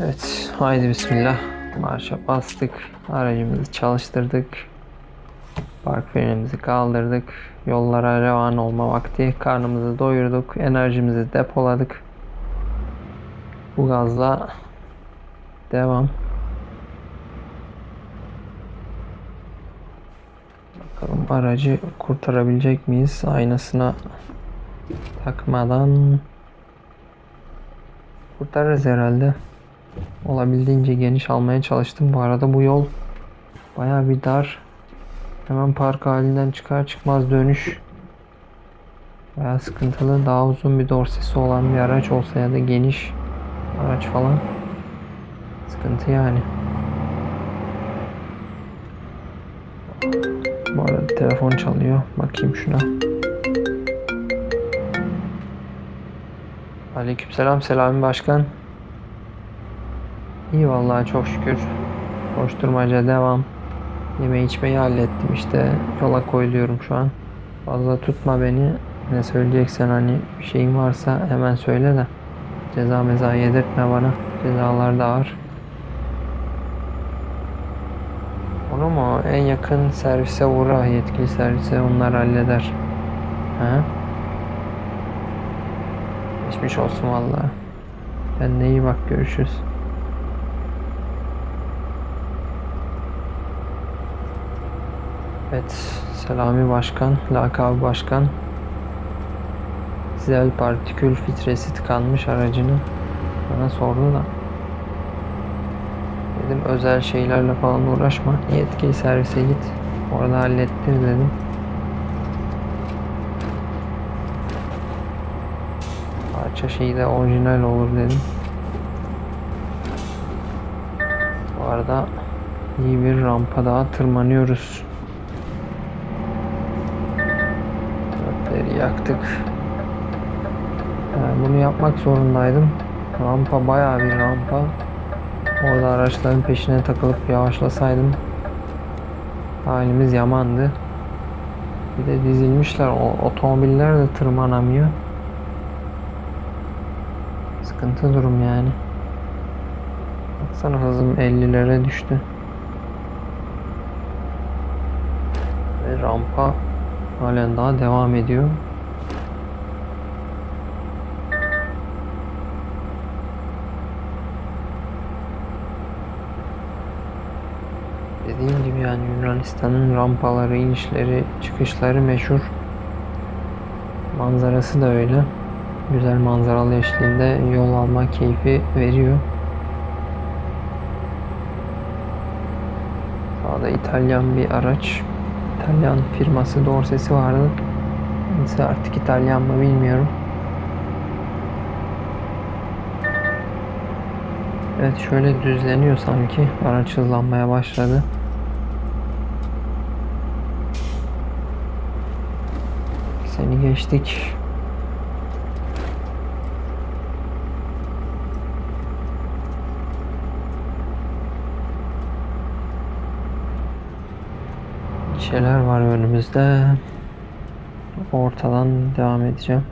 Evet, haydi bismillah. Marşa bastık. Aracımızı çalıştırdık. Park frenimizi kaldırdık. Yollara revan olma vakti. Karnımızı doyurduk. Enerjimizi depoladık. Bu gazla devam. Bakalım aracı kurtarabilecek miyiz? Aynasına takmadan kurtarırız herhalde. Olabildiğince geniş almaya çalıştım. Bu arada bu yol baya bir dar. Hemen park halinden çıkar çıkmaz dönüş. Baya sıkıntılı. Daha uzun bir dorsesi olan bir araç olsa ya da geniş araç falan. Sıkıntı yani. Bu arada telefon çalıyor. Bakayım şuna. Aleykümselam Selami Başkan. İyi vallahi çok şükür. Koşturmaca devam. Yeme içmeyi hallettim işte. Yola koyuluyorum şu an. Fazla tutma beni. Ne söyleyeceksen hani bir şeyin varsa hemen söyle de. Ceza meza yedirtme bana. Cezalar da ağır. Onu mu? En yakın servise uğra. Yetkili servise onlar halleder. He? Geçmiş olsun vallahi. Kendine iyi bak görüşürüz. Evet, Selami Başkan, lakabı Başkan. Dizel partikül filtresi tıkanmış aracını bana sordu da. Dedim özel şeylerle falan uğraşma. Yetkili servise git. Orada hallettir dedim. Parça şeyi de orijinal olur dedim. Bu arada iyi bir rampa daha tırmanıyoruz. Yaktık. Yani bunu yapmak zorundaydım. Rampa bayağı bir rampa. Orada araçların peşine takılıp yavaşlasaydım halimiz yamandı. Bir de dizilmişler. O otomobiller de tırmanamıyor. Sıkıntı durum yani. Baksana hızım 50'lere düştü. Ve rampa halen daha devam ediyor. Dediğim gibi yani Yunanistan'ın rampaları, inişleri, çıkışları meşhur. Manzarası da öyle. Güzel manzaralı eşliğinde yol alma keyfi veriyor. Sağda İtalyan bir araç. İtalyan firması dorsesi vardı. Kendisi artık İtalyan mı bilmiyorum. Evet şöyle düzleniyor sanki. Araç hızlanmaya başladı. Seni geçtik. Şeyler var önümüzde. Ortadan devam edeceğim.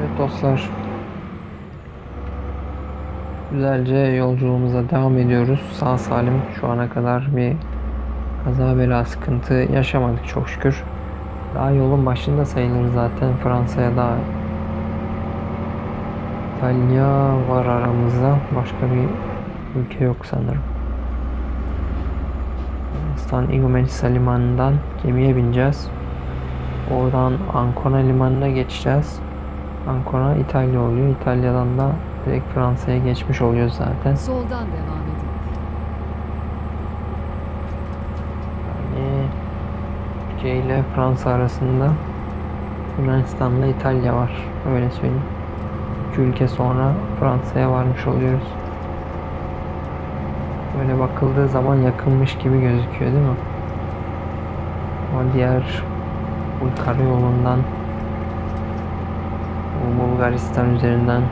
Evet dostlar. Güzelce yolculuğumuza devam ediyoruz. Sağ salim şu ana kadar bir kaza bela sıkıntı yaşamadık çok şükür. Daha yolun başında sayılır zaten Fransa'ya da İtalya var aramızda. Başka bir ülke yok sanırım. Yunanistan Igoumenitsa limanından gemiye bineceğiz. Oradan Ancona limanına geçeceğiz. Ancona İtalya oluyor. İtalya'dan da direkt Fransa'ya geçmiş oluyoruz zaten. Soldan devam edin. Yani Türkiye ile Fransa arasında Yunanistan'la İtalya var. Öyle söyleyeyim. İki ülke sonra Fransa'ya varmış oluyoruz. Böyle bakıldığı zaman yakınmış gibi gözüküyor değil mi? Ama diğer bu karayolundan bu Bulgaristan üzerinden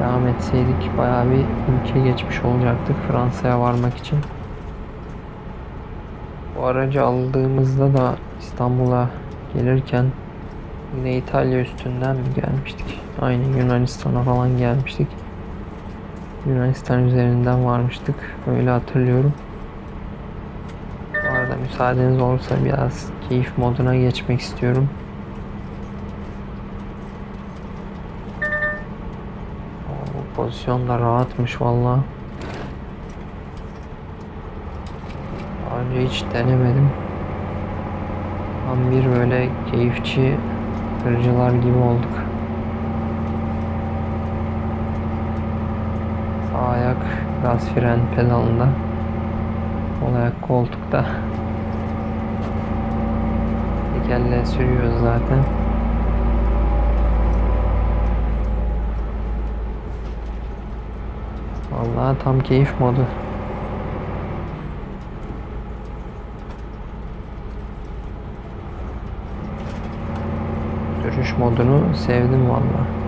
devam etseydik bayağı bir ülke geçmiş olacaktık Fransa'ya varmak için. Aracı aldığımızda da İstanbul'a gelirken yine İtalya üstünden mi gelmiştik? Aynen Yunanistan'a falan gelmiştik. Yunanistan üzerinden varmıştık. Öyle hatırlıyorum. Bu arada müsaadeniz olursa biraz keyif moduna geçmek istiyorum. Bu pozisyon da rahatmış valla. Daha önce hiç denemedim. Tam bir böyle keyifçi tırcılar gibi olduk. Sağ ayak gaz fren pedalında. Sol ayak koltukta. Tekerle sürüyoruz zaten. Vallahi tam keyif modu. Modunu sevdim vallahi.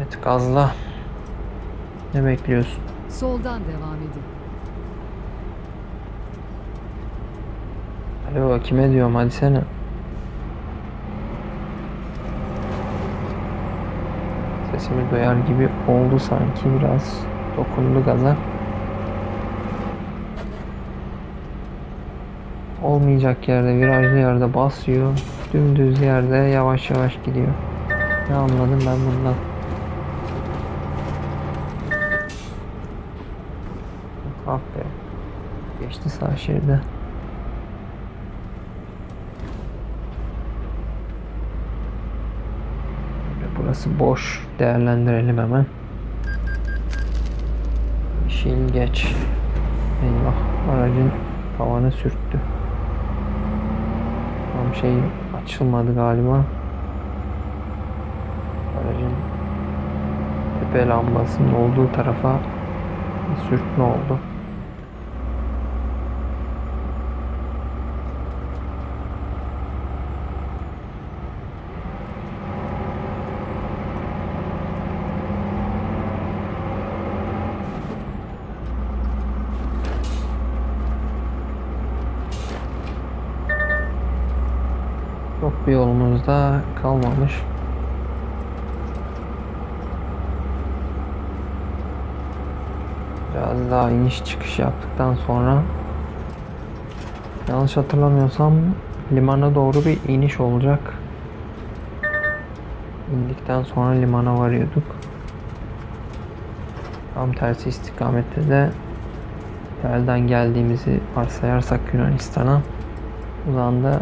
Evet gazla. Ne bekliyorsun? Soldan devam edin. Alo kime diyorum hadi sene. Sesimi duyar gibi oldu sanki biraz dokundu gaza. Olmayacak yerde virajlı yerde basıyor. Dümdüz yerde yavaş yavaş gidiyor. Ne anladım ben bundan? Ah be. Geçti sağ şeride. Burası boş. Değerlendirelim hemen. Yeşil geç. Eyvah. Aracın tavanı sürttü. Tam şey açılmadı galiba. Aracın tepe lambasının olduğu tarafa sürtme oldu. Çok bir yolumuz da kalmamış. Biraz daha iniş çıkış yaptıktan sonra yanlış hatırlamıyorsam limana doğru bir iniş olacak. İndikten sonra limana varıyorduk. Tam tersi istikamette de Telden geldiğimizi varsayarsak Yunanistan'a uzanda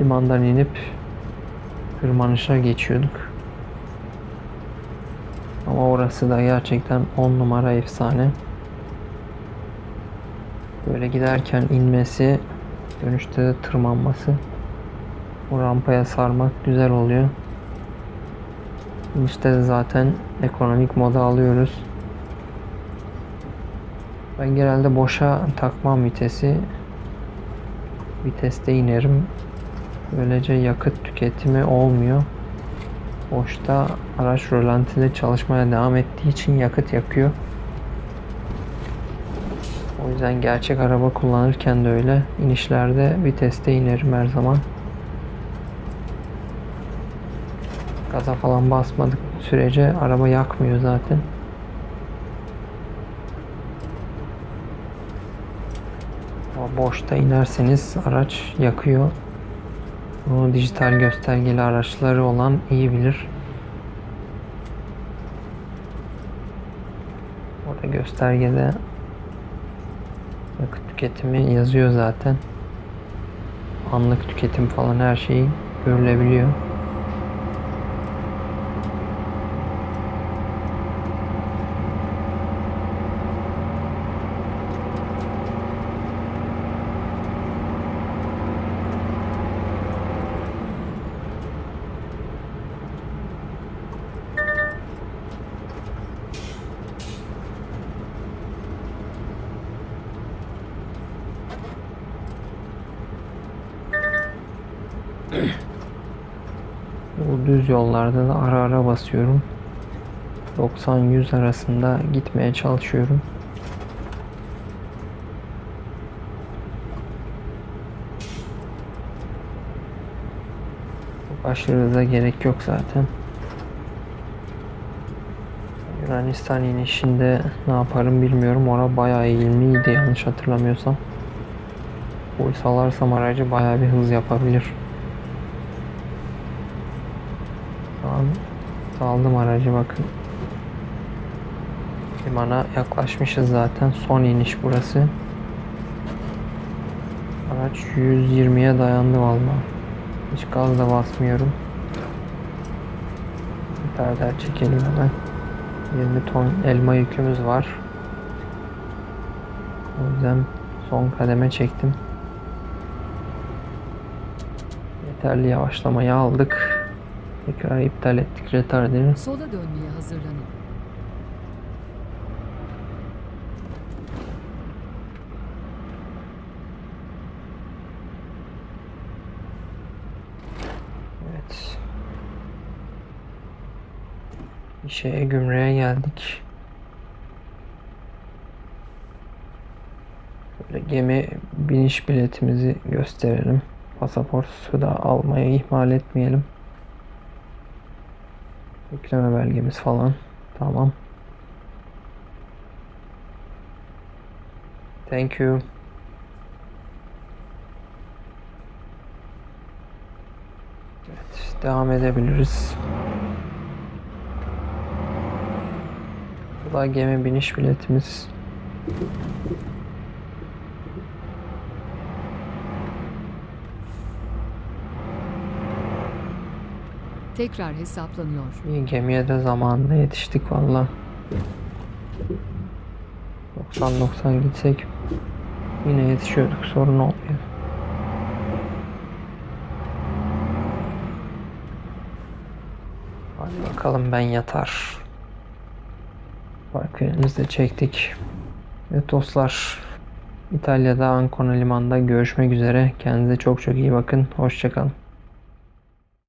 limandan inip tırmanışa geçiyorduk. Ama orası da gerçekten 10 numara efsane. Böyle giderken inmesi, dönüşte de tırmanması. O rampaya sarmak güzel oluyor. İnişte de zaten ekonomik moda alıyoruz. Ben genelde boşa takmam vitesi. Viteste inerim. Böylece yakıt tüketimi olmuyor. Boşta araç rölantide çalışmaya devam ettiği için yakıt yakıyor. O yüzden gerçek araba kullanırken de öyle. İnişlerde viteste inerim her zaman. Gaza falan basmadık sürece araba yakmıyor zaten. Ama boşta inerseniz araç yakıyor. Bunu dijital göstergeli araçları olan iyi bilir. Orada göstergede yakıt tüketimi yazıyor zaten. Anlık tüketim falan her şeyi görülebiliyor. Bu düz yollarda da ara ara basıyorum. 90-100 arasında gitmeye çalışıyorum. Aşırı gerek yok zaten. Yunanistan inişinde ne yaparım bilmiyorum. Ora bayağı eğimliydi yanlış hatırlamıyorsam. Full salarsam aracı bayağı bir hız yapabilir. Şu an saldım aracı bakın. Limana yaklaşmışız zaten. Son iniş burası. Araç 120'ye dayandı vallahi. Hiç gaz da basmıyorum. Daha çekelim hemen. 20 ton elma yükümüz var. O yüzden son kademe çektim. Yeterli yavaşlamayı aldık. Tekrar iptal ettik retarderi. Sola dönmeye hazırlanın. Evet. İşe gümrüğe geldik. Böyle gemi biniş biletimizi gösterelim. Pasaportu da almayı ihmal etmeyelim. Yükleme belgemiz falan. Tamam. Thank you. Evet, devam edebiliriz. Bu da gemi biniş biletimiz. Tekrar hesaplanıyor. İyi gemiye de zamanında yetiştik valla. 90-90 gitsek yine yetişiyorduk sorun olmuyor. Hadi bakalım ben yatar. Parkörümüzü de çektik. Evet dostlar İtalya'da Ancona limanında görüşmek üzere. Kendinize çok çok iyi bakın. Hoşçakalın.